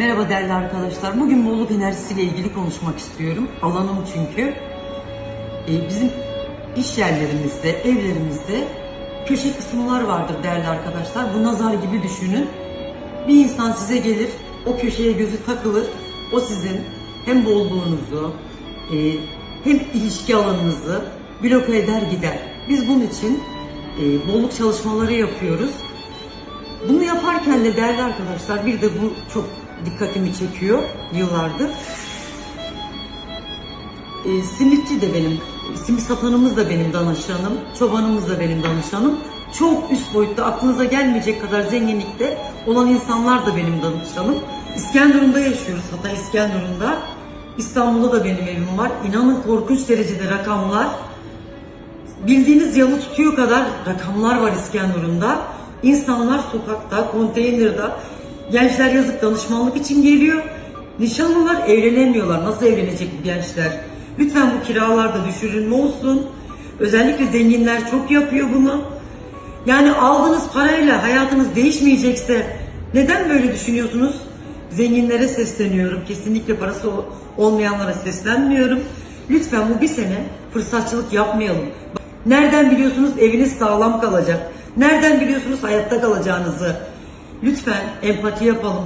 Merhaba değerli arkadaşlar. Bugün bolluk enerjisiyle ilgili konuşmak istiyorum. Alanım çünkü. Ee, bizim iş yerlerimizde, evlerimizde köşe kısımlar vardır değerli arkadaşlar. Bu nazar gibi düşünün. Bir insan size gelir, o köşeye gözü takılır. O sizin hem bolluğunuzu, e, hem ilişki alanınızı bloke eder gider. Biz bunun için e, bolluk çalışmaları yapıyoruz. Bunu yaparken de değerli arkadaşlar bir de bu çok dikkatimi çekiyor yıllardır. E, simitçi de benim, simit satanımız da benim danışanım, çobanımız da benim danışanım. Çok üst boyutta aklınıza gelmeyecek kadar zenginlikte olan insanlar da benim danışanım. İskenderun'da yaşıyoruz hatta İskenderun'da. İstanbul'da da benim evim var. İnanın korkunç derecede rakamlar. Bildiğiniz yalı tutuyor kadar rakamlar var İskenderun'da. İnsanlar sokakta, konteynerde, gençler yazık danışmanlık için geliyor. Nişanlılar evlenemiyorlar. Nasıl evlenecek bu gençler? Lütfen bu kiralarda düşürülme olsun. Özellikle zenginler çok yapıyor bunu. Yani aldığınız parayla hayatınız değişmeyecekse neden böyle düşünüyorsunuz? Zenginlere sesleniyorum. Kesinlikle parası ol- olmayanlara seslenmiyorum. Lütfen bu bir sene fırsatçılık yapmayalım. Nereden biliyorsunuz eviniz sağlam kalacak? Nereden biliyorsunuz hayatta kalacağınızı? Lütfen empati yapalım.